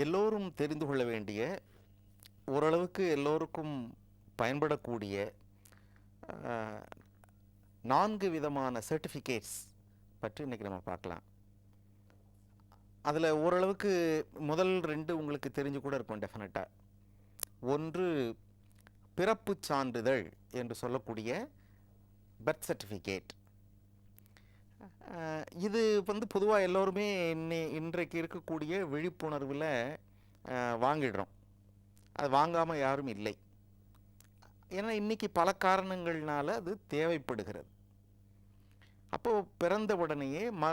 எல்லோரும் தெரிந்து கொள்ள வேண்டிய ஓரளவுக்கு எல்லோருக்கும் பயன்படக்கூடிய நான்கு விதமான சர்டிஃபிகேட்ஸ் பற்றி இன்றைக்கி நம்ம பார்க்கலாம். அதில் ஓரளவுக்கு முதல் ரெண்டு உங்களுக்கு தெரிஞ்சு கூட இருக்கும் டெஃபினட்டாக ஒன்று பிறப்புச் சான்றிதழ் என்று சொல்லக்கூடிய பர்த் சர்டிஃபிகேட் இது வந்து பொதுவாக எல்லோருமே இன்னை இன்றைக்கு இருக்கக்கூடிய விழிப்புணர்வில் வாங்கிடுறோம். அது வாங்காமல் யாரும் இல்லை. ஏன்னா இன்றைக்கி பல காரணங்கள்னால அது தேவைப்படுகிறது. அப்போது பிறந்த உடனேயே ம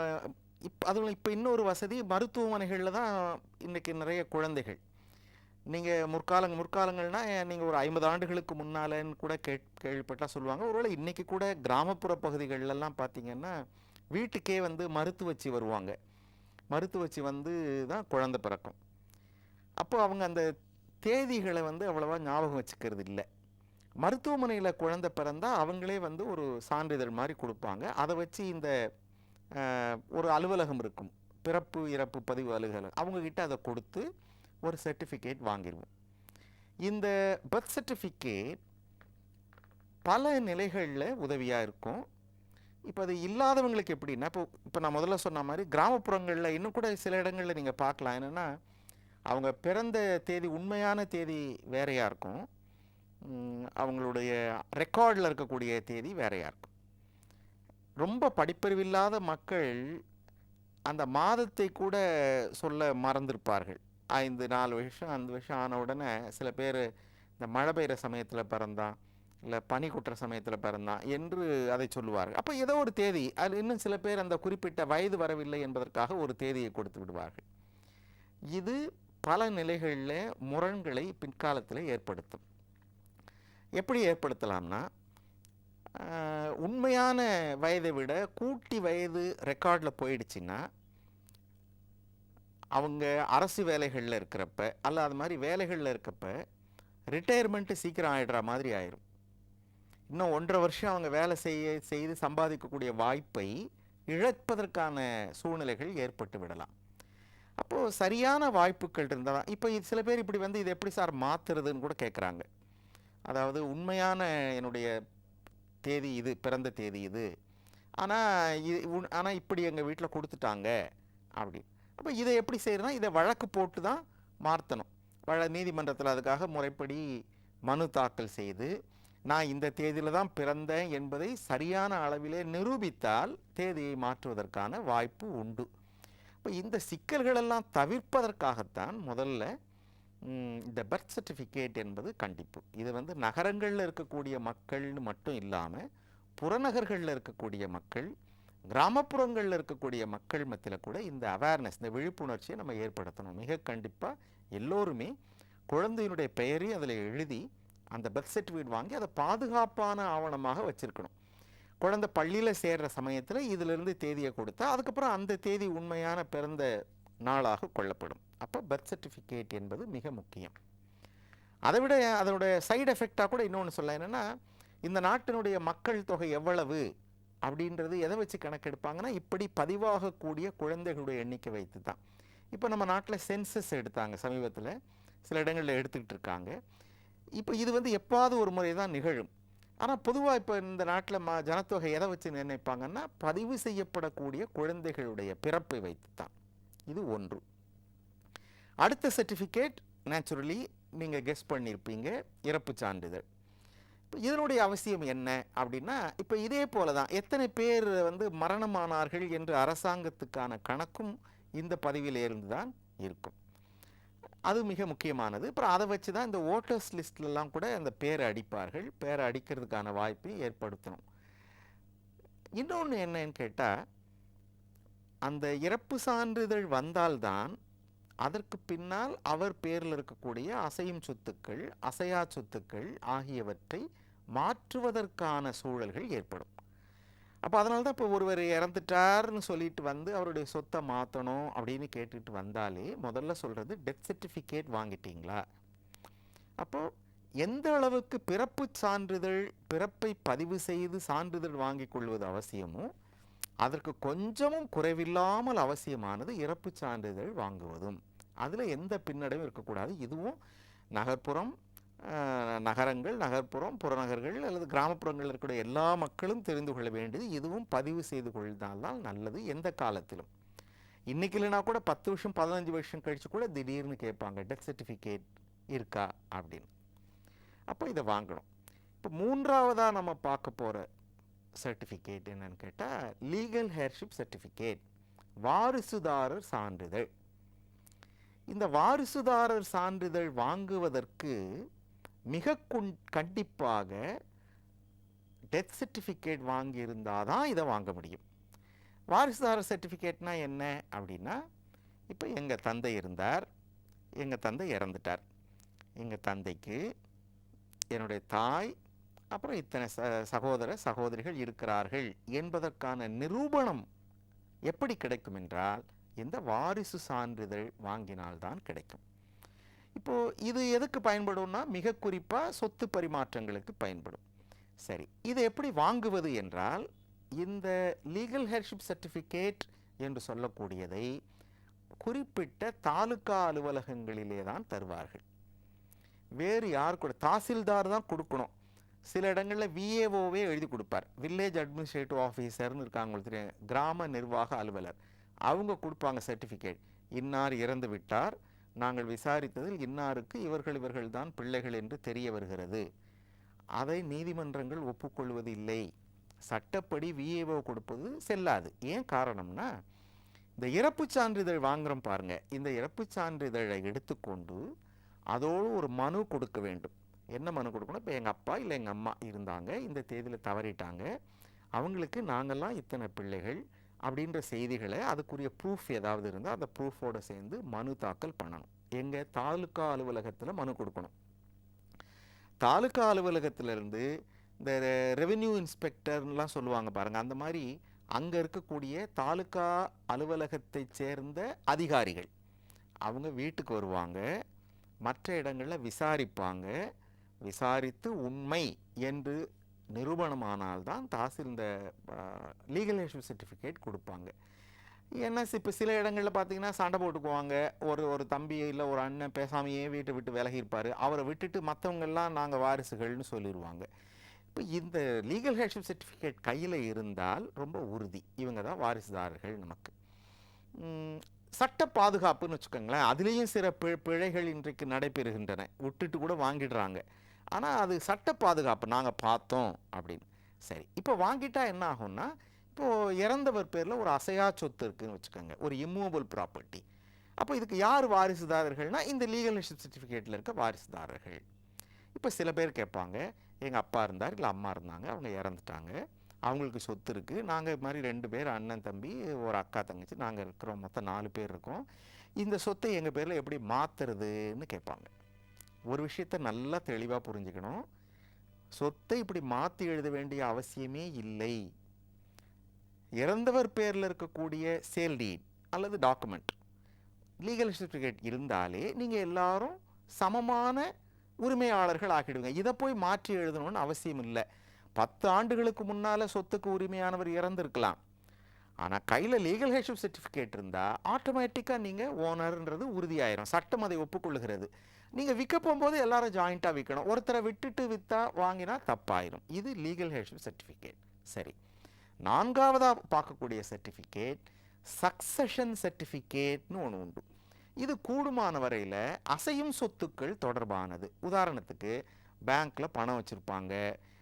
இப் அதுவும் இப்போ இன்னொரு வசதி மருத்துவமனைகளில் தான் இன்றைக்கி நிறைய குழந்தைகள். நீங்கள் முற்காலங்க முற்காலங்கள்னா நீங்கள் ஒரு ஐம்பது ஆண்டுகளுக்கு முன்னாலன்னு கூட கேட் கேள்விப்பட்டால் சொல்லுவாங்க. ஒருவேளை இன்றைக்கி கூட கிராமப்புற பகுதிகளெல்லாம் பார்த்திங்கன்னா வீட்டுக்கே வந்து மருத்துவச்சி வருவாங்க. மருத்துவச்சி வந்து தான் குழந்தை பிறக்கும். அப்போ அவங்க அந்த தேதிகளை வந்து அவ்வளோவா ஞாபகம் வச்சுக்கிறது இல்லை. மருத்துவமனையில் குழந்த பிறந்தா அவங்களே வந்து ஒரு சான்றிதழ் மாதிரி கொடுப்பாங்க. அதை வச்சு இந்த ஒரு அலுவலகம் இருக்கும். பிறப்பு இறப்பு பதிவு அலுவலகம். அவங்கக்கிட்ட அதை கொடுத்து ஒரு சர்டிஃபிகேட் வாங்கிடுவோம் இந்த பர்த் சர்டிஃபிகேட் பல நிலைகளில் உதவியாக இருக்கும். இப்போ அது இல்லாதவங்களுக்கு எப்படின்னா இப்போ இப்போ நான் முதல்ல சொன்ன மாதிரி கிராமப்புறங்களில் இன்னும் கூட சில இடங்களில் நீங்கள் பார்க்கலாம். என்னென்னா அவங்க பிறந்த தேதி உண்மையான தேதி வேறையாக இருக்கும். அவங்களுடைய ரெக்கார்டில் இருக்கக்கூடிய தேதி வேறையாக இருக்கும். ரொம்ப படிப்பறிவில்லாத மக்கள் அந்த மாதத்தை கூட சொல்ல மறந்திருப்பார்கள். ஐந்து நாலு வருஷம் அஞ்சு வருஷம் ஆன உடனே சில பேர் இந்த மழை பெய்கிற சமயத்தில் பிறந்தான் இல்லை பனி குற்ற சமயத்தில் பிறந்தான் என்று அதை சொல்லுவார்கள். அப்போ ஏதோ ஒரு தேதி அது இன்னும் சில பேர் அந்த குறிப்பிட்ட வயது வரவில்லை என்பதற்காக ஒரு தேதியை கொடுத்து விடுவார்கள். இது பல நிலைகளில் முரண்களை பிற்காலத்தில் ஏற்படுத்தும். எப்படி ஏற்படுத்தலாம்னா உண்மையான வயதை விட கூட்டி வயது ரெக்கார்டில் போயிடுச்சுன்னா அவங்க அரசு வேலைகளில் இருக்கிறப்ப அல்ல அது மாதிரி வேலைகளில் இருக்கப்ப ரிட்டையர்மெண்ட்டு சீக்கிரம் ஆகிடுற மாதிரி ஆயிரும். இன்னும் ஒன்றரை வருஷம் அவங்க வேலை செய்ய செய்து சம்பாதிக்கக்கூடிய வாய்ப்பை இழப்பதற்கான சூழ்நிலைகள் ஏற்பட்டு விடலாம். அப்போது சரியான வாய்ப்புகள் இருந்தால் தான் இப்போ இது சில பேர் இப்படி வந்து இது எப்படி சார் மாற்றுறதுன்னு கூட கேட்குறாங்க அதாவது உண்மையான என்னுடைய தேதி இது பிறந்த தேதி இது. ஆனால் இது ஆனால் இப்படி எங்கள் வீட்டில் கொடுத்துட்டாங்க அப்படி அப்போ இதை எப்படி செய்யறதுனா இதை வழக்கு போட்டு தான் மாற்றணும் வழ நீதிமன்றத்தில் அதுக்காக முறைப்படி மனு தாக்கல் செய்து நான் இந்த தேதியில் தான் பிறந்தேன் என்பதை சரியான அளவிலே நிரூபித்தால் தேதியை மாற்றுவதற்கான வாய்ப்பு உண்டு. இப்போ இந்த சிக்கல்களெல்லாம் தவிர்ப்பதற்காகத்தான் முதல்ல இந்த பர்த் சர்டிஃபிகேட் என்பது கண்டிப்பு. இது வந்து நகரங்களில் இருக்கக்கூடிய மக்கள்னு மட்டும் இல்லாமல் புறநகர்களில் இருக்கக்கூடிய மக்கள் கிராமப்புறங்களில் இருக்கக்கூடிய மக்கள் மத்தியில் கூட இந்த அவேர்னஸ் இந்த விழிப்புணர்ச்சியை நம்ம ஏற்படுத்தணும். மிக கண்டிப்பாக எல்லோருமே குழந்தையினுடைய பெயரையும் அதில் எழுதி அந்த பர்த் சர்டிஃபிகேட் வாங்கி அதை பாதுகாப்பான ஆவணமாக வச்சுருக்கணும். குழந்தை பள்ளியில் சேர்ற சமயத்தில் இதிலிருந்து தேதியை கொடுத்தா அதுக்கப்புறம் அந்த தேதி உண்மையான பிறந்த நாளாக கொள்ளப்படும். அப்போ பர்த் சர்டிஃபிகேட் என்பது மிக முக்கியம். அதை விட அதோட சைடு எஃபெக்டாக கூட இன்னொன்று சொல்ல என்னென்னா இந்த நாட்டினுடைய மக்கள் தொகை எவ்வளவு அப்படின்றது எதை வச்சு கணக்கெடுப்பாங்கன்னா இப்படி பதிவாகக்கூடிய குழந்தைகளுடைய எண்ணிக்கை வைத்து தான் இப்போ நம்ம நாட்டில் சென்சஸ் எடுத்தாங்க சமீபத்தில் சில இடங்களில் எடுத்துக்கிட்டு இருக்காங்க. இப்போ இது வந்து எப்பாவது ஒரு முறை தான் நிகழும். ஆனால் பொதுவாக இப்போ இந்த நாட்டில் ம ஜனத்தொகை எதை வச்சு நிர்ணயிப்பாங்கன்னா பதிவு செய்யப்படக்கூடிய குழந்தைகளுடைய பிறப்பை வைத்து தான் இது ஒன்று. அடுத்த சர்டிஃபிகேட் நேச்சுரலி நீங்கள் கெஸ் பண்ணியிருப்பீங்க இறப்பு சான்றிதழ். இப்போ இதனுடைய அவசியம் என்ன அப்படின்னா இப்போ இதே போல தான் எத்தனை பேர் வந்து மரணமானார்கள் என்று அரசாங்கத்துக்கான கணக்கும் இந்த பதிவிலே இருந்து தான் இருக்கும். அது மிக முக்கியமானது. அப்புறம் அதை வச்சு தான் இந்த ஓட்டர்ஸ் லிஸ்ட்லலாம் கூட அந்த பேரை அடிப்பார்கள். பேரை அடிக்கிறதுக்கான வாய்ப்பை ஏற்படுத்தணும். இன்னொன்று என்னன்னு கேட்டால் அந்த இறப்பு சான்றிதழ் வந்தால்தான் அதற்கு பின்னால் அவர் பேரில் இருக்கக்கூடிய அசையும் சொத்துக்கள் அசையா சொத்துக்கள் ஆகியவற்றை மாற்றுவதற்கான சூழல்கள் ஏற்படும். அப்போ அதனால தான் இப்போ ஒருவர் இறந்துட்டார்னு சொல்லிட்டு வந்து அவருடைய சொத்தை மாற்றணும் அப்படின்னு கேட்டுட்டு வந்தாலே முதல்ல சொல்கிறது டெத் சர்டிஃபிகேட் வாங்கிட்டீங்களா? அப்போது எந்த அளவுக்கு பிறப்பு சான்றிதழ் பிறப்பை பதிவு செய்து சான்றிதழ் வாங்கி கொள்வது அவசியமோ அதற்கு கொஞ்சமும் குறைவில்லாமல் அவசியமானது இறப்புச் சான்றிதழ் வாங்குவதும். அதில் எந்த பின்னடைவும் இருக்கக்கூடாது. இதுவும் நகர்ப்புறம் நகரங்கள் நகர்ப்புறம் புறநகர்கள் அல்லது கிராமப்புறங்களில் இருக்கக்கூடிய எல்லா மக்களும் தெரிந்து கொள்ள வேண்டியது இதுவும் பதிவு செய்து கொள்ளாதான் நல்லது எந்த காலத்திலும். இன்றைக்கி இல்லைனா கூட பத்து வருஷம் பதினஞ்சு வருஷம் கழித்து கூட திடீர்னு கேட்பாங்க டெத் சர்டிஃபிகேட் இருக்கா? அப்படின்னு. அப்போ இதை வாங்கணும். இப்போ மூன்றாவதாக நம்ம பார்க்க போகிற சர்டிஃபிகேட் என்னன்னு கேட்டால் லீகல் ஹேர்ஷிப் சர்டிஃபிகேட் வாரிசுதாரர் சான்றிதழ். இந்த வாரிசுதாரர் சான்றிதழ் வாங்குவதற்கு மிக கண்டிப்பாக டெத் சர்டிஃபிகேட் வாங்கியிருந்தால் தான் இதை வாங்க முடியும். வாரிசுதார சர்டிஃபிகேட்னா என்ன அப்படின்னா இப்போ எங்கள் தந்தை இருந்தார் எங்கள் தந்தை இறந்துட்டார். எங்கள் தந்தைக்கு என்னுடைய தாய் அப்புறம் இத்தனை ச சகோதர சகோதரிகள் இருக்கிறார்கள் என்பதற்கான நிரூபணம் எப்படி கிடைக்கும் என்றால் இந்த வாரிசு சான்றிதழ் வாங்கினால்தான் கிடைக்கும். இப்போது இது எதுக்கு பயன்படும்னா மிக குறிப்பாக சொத்து பரிமாற்றங்களுக்கு பயன்படும். சரி இதை எப்படி வாங்குவது என்றால் இந்த லீகல் ஹெர்ஷிப் சர்டிஃபிகேட் என்று சொல்லக்கூடியதை குறிப்பிட்ட தாலுகா அலுவலகங்களிலே தான் தருவார்கள். வேறு யார் கூட தாசில்தார் தான் கொடுக்கணும். சில இடங்களில் விஏஓவே எழுதி கொடுப்பார். வில்லேஜ் அட்மினிஸ்ட்ரேட்டிவ் ஆஃபீஸர்னு இருக்காங்க தெரியும் கிராம நிர்வாக அலுவலர். அவங்க கொடுப்பாங்க சர்டிஃபிகேட் இன்னார் இறந்து விட்டார் நாங்கள் விசாரித்ததில் இன்னாருக்கு இவர்கள் இவர்கள் தான் பிள்ளைகள் என்று தெரிய வருகிறது. அதை நீதிமன்றங்கள் ஒப்புக்கொள்வது இல்லை சட்டப்படி விஏஓ கொடுப்பது செல்லாது. ஏன் காரணம்னா இந்த இறப்பு சான்றிதழ் வாங்குறோம் பாருங்க. இந்த இறப்பு சான்றிதழை எடுத்துக்கொண்டு அதோடு ஒரு மனு கொடுக்க வேண்டும். என்ன மனு கொடுக்கணும்? இப்போ எங்கள் அப்பா இல்லை எங்கள் அம்மா இருந்தாங்க. இந்த தேதியில் தவறிட்டாங்க. அவங்களுக்கு நாங்கள்லாம் இத்தனை பிள்ளைகள் அப்படின்ற செய்திகளை அதுக்குரிய ப்ரூஃப் ஏதாவது இருந்தால் அந்த ப்ரூஃபோடு சேர்ந்து மனு தாக்கல் பண்ணணும். எங்கள் தாலுக்கா அலுவலகத்தில் மனு கொடுக்கணும். தாலுக்கா அலுவலகத்திலேருந்து இந்த ரெவென்யூ இன்ஸ்பெக்டர்லாம் சொல்லுவாங்க பாருங்கள் அந்த மாதிரி அங்கே இருக்கக்கூடிய தாலுக்கா அலுவலகத்தை சேர்ந்த அதிகாரிகள் அவங்க வீட்டுக்கு வருவாங்க. மற்ற இடங்களில் விசாரிப்பாங்க. விசாரித்து உண்மை என்று நிரூபணமானால்தான் தாசில் இந்த லீகல் இஷ்யூ சர்டிஃபிகேட் கொடுப்பாங்க. ஏன்னா இப்போ சில இடங்களில் பார்த்தீங்கன்னா சண்டை போட்டுக்குவாங்க. ஒரு ஒரு தம்பி இல்லை ஒரு அண்ணன் பேசாமையே வீட்டை விட்டு விலகி இருப்பார் அவரை விட்டுட்டு மற்றவங்கெல்லாம் நாங்கள் வாரிசுகள்னு சொல்லிடுவாங்க இப்போ இந்த லீகல் ஹேஷிப் சர்டிஃபிகேட் கையில் இருந்தால் ரொம்ப உறுதி. இவங்க தான் வாரிசுதாரர்கள் நமக்கு. சட்ட பாதுகாப்புன்னு வச்சுக்கோங்களேன் அதுலேயும் சில பி பிழைகள் இன்றைக்கு நடைபெறுகின்றன. விட்டுட்டு கூட வாங்கிடுறாங்க. ஆனால் அது சட்ட பாதுகாப்பு நாங்கள் பார்த்தோம் அப்படின்னு. சரி இப்போ வாங்கிட்டா என்ன ஆகும்னா இப்போது இறந்தவர் பேரில் ஒரு அசையா சொத்து இருக்குதுன்னு வச்சுக்கோங்க ஒரு இம்மூவபிள் ப்ராப்பர்ட்டி அப்போ இதுக்கு யார் வாரிசுதாரர்கள்னா இந்த லீகல் சர்டிஃபிகேட்டில் இருக்க வாரிசுதாரர்கள். இப்போ சில பேர் கேட்பாங்க எங்கள் அப்பா இருந்தார் இல்லை அம்மா இருந்தாங்க அவங்க இறந்துட்டாங்க அவங்களுக்கு சொத்து இருக்குது நாங்கள் இது மாதிரி ரெண்டு பேர் அண்ணன் தம்பி ஒரு அக்கா தங்கச்சி நாங்கள் இருக்கிறோம் மொத்தம் நாலு பேர் இருக்கோம். இந்த சொத்தை எங்கள் பேரில் எப்படி மாற்றுறதுன்னு கேட்பாங்க. ஒரு விஷயத்த நல்லா தெளிவாக புரிஞ்சுக்கணும். சொத்தை இப்படி மாற்றி எழுத வேண்டிய அவசியமே இல்லை. இறந்தவர் பேரில் இருக்கக்கூடிய சேல் டீட் அல்லது டாக்குமெண்ட் லீகல் சர்டிஃபிகேட் இருந்தாலே நீங்கள் எல்லாரும் சமமான உரிமையாளர்கள் ஆக்கிடுவீங்க இதை போய் மாற்றி எழுதணும்னு அவசியம் இல்லை. பத்து ஆண்டுகளுக்கு முன்னால் சொத்துக்கு உரிமையானவர் இறந்துருக்கலாம். ஆனால் கையில் லீகல் ஹேஷிப் சர்டிஃபிகேட் இருந்தால் ஆட்டோமேட்டிக்காக நீங்கள் ஓனர்ன்றது உறுதியாயிரும். சட்டம் அதை ஒப்புக்கொள்கிறது நீங்கள் விற்க போகும்போது எல்லாரும் ஜாயிண்ட்டாக விற்கணும் ஒருத்தரை விட்டுட்டு விற்றா வாங்கினா தப்பாயிடும் இது லீகல் ஹெட்ஷிப் சர்டிஃபிகேட் சரி. நான்காவதாக பார்க்கக்கூடிய சர்டிஃபிகேட் சக்சஷன் சர்டிஃபிகேட்னு ஒன்று உண்டு. இது கூடுமான வரையில் அசையும் சொத்துக்கள் தொடர்பானது. உதாரணத்துக்கு பேங்க்கில் பணம் வச்சுருப்பாங்க.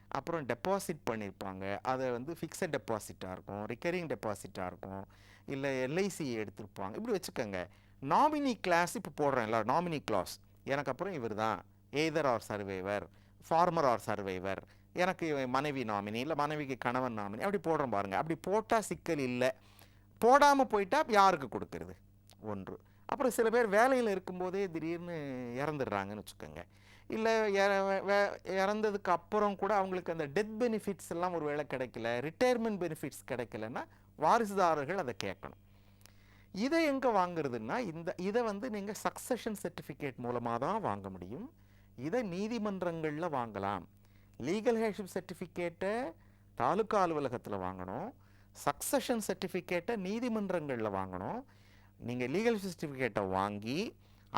அப்புறம் டெபாசிட் பண்ணியிருப்பாங்க அதை வந்து ஃபிக்ஸட் டெபாசிட்டாக இருக்கும். ரிக்கரிங் டெபாசிட்டாக இருக்கும். இல்லை எல்ஐசி எடுத்திருப்பாங்க. இப்படி வச்சுக்கோங்க. நாமினி கிளாஸ் இப்போ போடுறேன் எல்லாரும் நாமினி கிளாஸ் எனக்கு அப்புறம் இவர் தான். Either or survivor former or survivor எனக்கு இவன் மனைவி நாமினி இல்லை மனைவிக்கு கணவன் நாமினி அப்படி போடுறோம் பாருங்கள் அப்படி போட்டால் சிக்கல் இல்லை. போடாமல் போயிட்டா யாருக்கு கொடுக்கறது? ஒன்று. அப்புறம் சில பேர் வேலையில் இருக்கும்போதே திடீர்னு இறந்துடுறாங்கன்னு வச்சுக்கோங்க. இல்லை இறந்ததுக்கு அப்புறம் கூட அவங்களுக்கு அந்த டெத் பெனிஃபிட்ஸ் எல்லாம் ஒரு வேளை கிடைக்கல. ரிட்டையர்மெண்ட் பெனிஃபிட்ஸ் கிடைக்கலன்னா வாரிசுதாரர்கள் அதை கேட்கணும். இதை எங்கே வாங்குறதுன்னா இந்த இதை வந்து நீங்கள் சக்சஷன் சர்டிஃபிகேட் மூலமாக தான் வாங்க முடியும். இதை நீதிமன்றங்களில் வாங்கலாம். லீகல் ஹேஷிப் சர்டிஃபிகேட்டை தாலுக்கா அலுவலகத்தில் வாங்கணும். சக்சஷன் சர்டிஃபிகேட்டை நீதிமன்றங்களில் வாங்கணும். நீங்கள் லீகல் சர்டிஃபிகேட்டை வாங்கி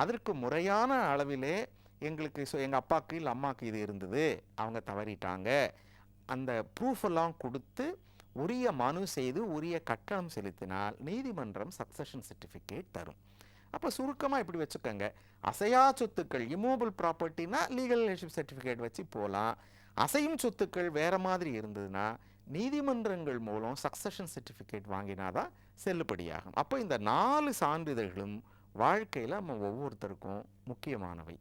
அதற்கு முறையான அளவிலே எங்களுக்கு ஸோ எங்கள் அப்பாவுக்கு இல்லை அம்மாவுக்கு இது இருந்தது. அவங்க தவறிட்டாங்க. அந்த ப்ரூஃப் எல்லாம் கொடுத்து உரிய மனு செய்து உரிய கட்டணம் செலுத்தினால் நீதிமன்றம் சக்சஷன் சர்டிஃபிகேட் தரும். அப்போ சுருக்கமாக இப்படி வச்சுக்கோங்க. அசையா சொத்துக்கள் இமூவபிள் ப்ராப்பர்ட்டினா லீகல் ரிலேஷன்ஷிப் சர்டிஃபிகேட் வச்சு போகலாம் அசையும் சொத்துக்கள் வேறு மாதிரி இருந்ததுன்னா நீதிமன்றங்கள் மூலம் சக்சஷன் சர்டிஃபிகேட் வாங்கினாதான் செல்லுபடியாகும். அப்போ இந்த நாலு சான்றிதழ்களும் வாழ்க்கையில் நம்ம ஒவ்வொருத்தருக்கும் முக்கியமானவை.